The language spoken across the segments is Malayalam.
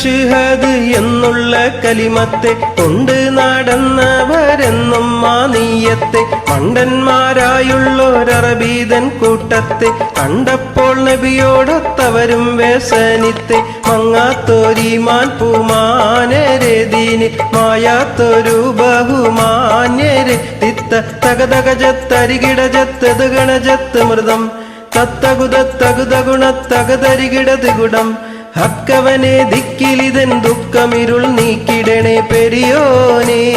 അഷ്ഹദ് എന്നുള്ള കലിമത്തെ കൊണ്ട് നടന്നവരെന്നും മാനീയത്തെ പണ്ടന്മാരായുള്ളൊരറബീതൻ കൂട്ടത്തെ. കണ്ടപ്പോൾ നബിയോടൊത്തവരും വ്യസനിത്തെ മങ്ങാത്തൊരിമാൻ പൂമാനരതിന് മായാത്തൊരു ബഹുമാന്യരെ തിത്ത. തകതകജത്തരികിടജത്തത് ഗണജത്ത് മൃതം. തത്തകുതത്തകുതഗുണത്തകതരികിടത് ഗുണം. ഹക്കവനെ ദിക്കിലിതൻ ദുഃഖമിരുൾ നീക്കിടണേ പെരിയോനേ.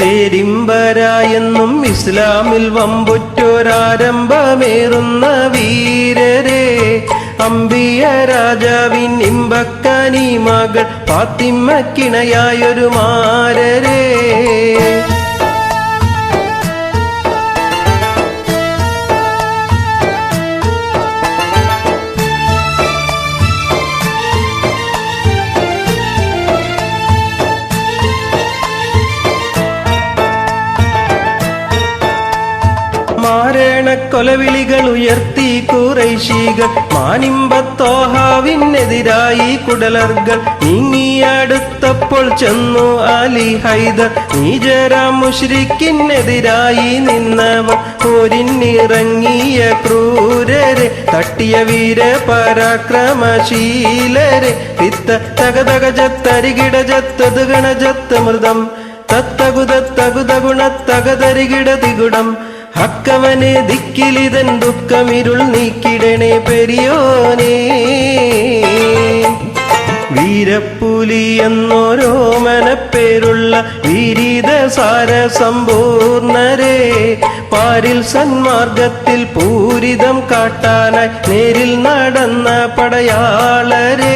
തേരിമ്പരായെന്നും ഇസ്ലാമിൽ വമ്പുറ്റൊരാരംഭമേറുന്ന വീരരെ. അമ്പിയ രാജാവിൻ ഇമ്പക്കനി മകൾ പാത്തിമ്മക്കിണയായൊരു മാരരേ. മാരണ കൊലവിളികൾ ഉയർത്തി കുറൈശീകൾ. മാനിമ്പത്തോഹാവിനെതിരായി കുടലർകൾ നീങ്ങിയടുത്തപ്പോൾ ചെന്നു അലി ഹൈദർ. നീജരാം മുഷ്രിക്കിനെതിരായി നിന്നവർ പോരിന്നിറങ്ങിയ ക്രൂരരെ തട്ടിയ വീര പരാക്രമശീലരെ. പിത്ത തകതകജത്തരികിടജത്തത് ഗണജത്ത് മൃതം. തത്തകുതത്തകുതഗുണത്തകതരികിടതിഗുണം ഹക്കവനെ ദിക്കിലിതൻ ദുഃഖമിരുൾ നീക്കിടണേ പെരിയോനേ. വീരപ്പുലി എന്നോരോ മനപ്പേരുള്ള വിരീത സാര സമ്പൂർണരേ പാരിൽ സന്മാർഗത്തിൽ പൂരിതം കാട്ടാനായി നേരിൽ നടന്ന പടയാളരെ.